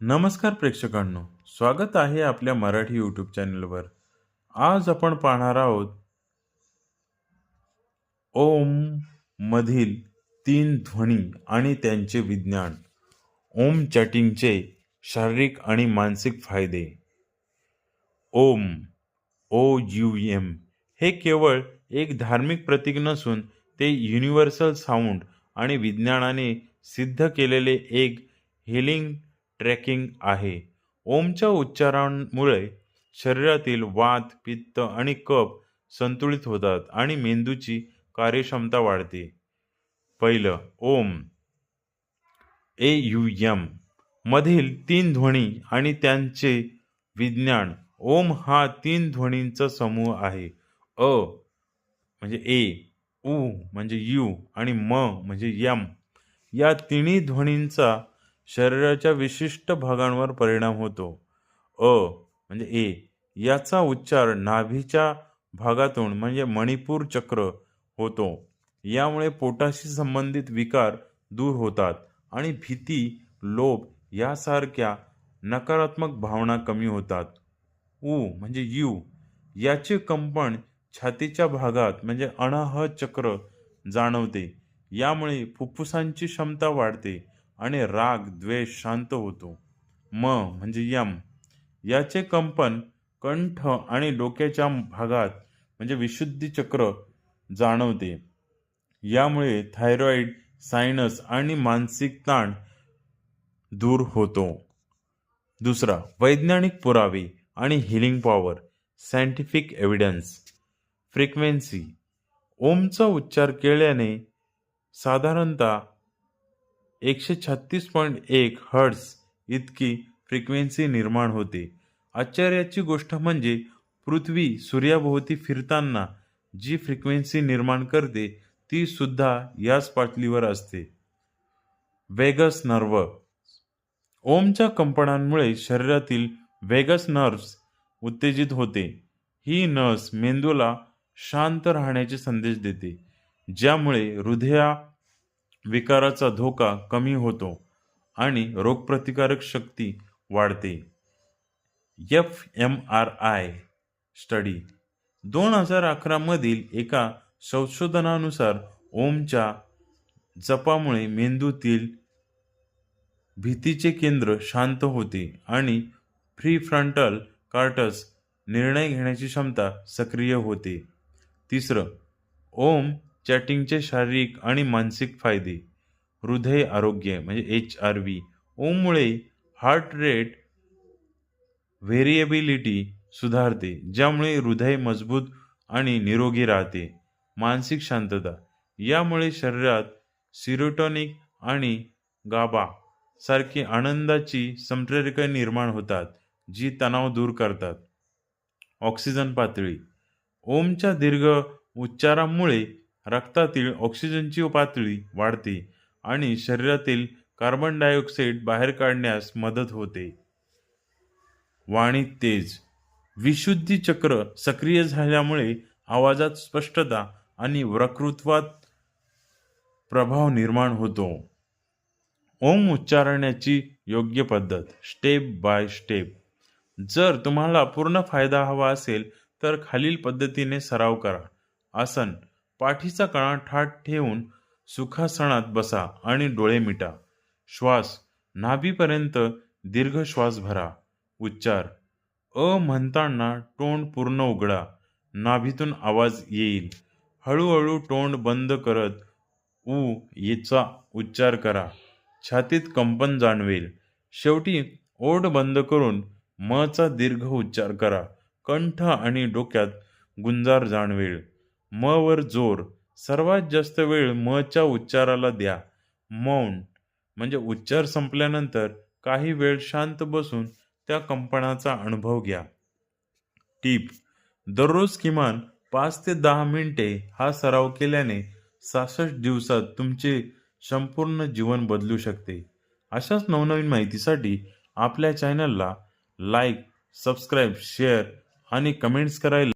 नमस्कार प्रेक्षकांनो स्वागत आहे आपल्या मराठी यूट्यूब चॅनलवर. आज आपण पाहणार आहोत ओम मधील तीन ध्वनी आणि त्यांचे विज्ञान. ओम चॅटिंगचे शारीरिक आणि मानसिक फायदे. ओम ओ यू एम हे केवळ एक धार्मिक प्रतीक नसून ते युनिव्हर्सल साऊंड आणि विज्ञानाने सिद्ध केलेले एक हिलिंग ट्रॅकिंग आहे. ओमच्या उच्चारांमुळे शरीरातील वात पित्त आणि कप संतुलित होतात आणि मेंदूची कार्यक्षमता वाढते. पहिलं ओम. ए यू यम मधील तीन ध्वनी आणि त्यांचे विज्ञान. ओम हा तीन ध्वनींचा समूह आहे. अ म्हणजे ए उ म्हणजे यू आणि म म्हणजे यम. या तिन्ही ध्वनींचा शरीराच्या विशिष्ट भागांवर परिणाम होतो. अ म्हणजे ए याचा उच्चार नाभीच्या भागातून म्हणजे मणिपूर चक्र होतो. यामुळे पोटाशी संबंधित विकार दूर होतात आणि भीती लोभ यासारख्या नकारात्मक भावना कमी होतात. उ म्हणजे यू याचे कंपन छातीच्या भागात म्हणजे अनाहत चक्र जाणवते. यामुळे फुफ्फुसांची क्षमता वाढते. आणि राग द्वेष शांत होतो. म म्हणजे यम. याचे कंपन कंठ आणि डोक्याच्या भागात म्हणजे विशुद्धी चक्र जाणवते. यामुळे थायरॉईड सायनस आणि मानसिक ताण दूर होतो. दुसरा वैज्ञानिक पुरावे आणि healing power scientific evidence frequency ओमचा उच्चार केल्याने साधारणतः एकशे छत्तीस पॉईंट एक हर्ट्स इतकी फ्रिक्वेन्सी निर्माण होते. आश्चर्याची गोष्ट म्हणजे पृथ्वी सूर्याभोवती फिरताना जी फ्रिक्वेन्सी निर्माण करते ती सुद्धा याच पाटलीवर असते. Vagus nerve. ओमच्या कंपनांमुळे शरीरातील वेगस नर्व्स उत्तेजित होते. ही नर्स मेंदूला शांत राहण्याचे संदेश देते ज्यामुळे हृदया विकाराचा धोका कमी होतो आणि रोगप्रतिकारक शक्ती वाढते. F M R I study. दोन हजार अकरामधील एका संशोधनानुसार ओमच्या जपामुळे मेंदूतील भीतीचे केंद्र शांत होते आणि फ्री फ्रंटल कार्टस निर्णय घेण्याची क्षमता सक्रिय होते. तिसरं ओम चॅटिंगचे शारीरिक आणि मानसिक फायदे. हृदय आरोग्य म्हणजे एच आर व्ही ओममुळे हार्ट रेट व्हेरिएबिलिटी सुधारते ज्यामुळे हृदय मजबूत आणि निरोगी राहते. मानसिक शांतता. यामुळे शरीरात सिरोटॉनिक आणि गाबा सारखी आनंदाची संप्रेरक निर्माण होतात जी तणाव दूर करतात. ऑक्सिजन पातळी. ओमच्या दीर्घ उच्चारामुळे रक्तातील ऑक्सिजनची पातळी वाढते आणि शरीरातील कार्बन डायऑक्साईड बाहेर काढण्यास मदत होते. वाणी तेज. विशुद्धी चक्र सक्रिय झाल्यामुळे आवाजात स्पष्टता आणि वक्तृत्वात प्रभाव निर्माण होतो. ओम उच्चारण्याची योग्य पद्धत. स्टेप बाय स्टेप जर तुम्हाला पूर्ण फायदा हवा असेल तर खालील पद्धतीने सराव करा. आसन. पाठीचा कळा ठाट ठेवून सुखासनात बसा आणि डोळे मिटा. श्वास नाभीपर्यंत दीर्घ श्वास भरा. उच्चार अ म्हणताना तोंड पूर्ण उघडा. नाभीतून आवाज येईल. हळूहळू तोंड बंद करत उ येचा उच्चार करा. छातीत कंपन जाणवेल. शेवटी ओढ बंद करून मचा दीर्घ उच्चार करा. कंठ आणि डोक्यात गुंजार जाणवेल. म वर जोर. सर्वात जास्त वेळ मच्या उच्चाराला द्या. मौन. म्हणजे उच्चार संपल्यानंतर काही वेळ शांत बसून त्या कंपनाचा अनुभव घ्या. टीप. दररोज किमान पाच ते दहा मिनिटे हा सराव केल्याने सहासष्ट दिवसात तुमचे संपूर्ण जीवन बदलू शकते. अशाच नवनवीन माहितीसाठी आपल्या चॅनलला लाईक सबस्क्राईब शेअर आणि कमेंट्स करायला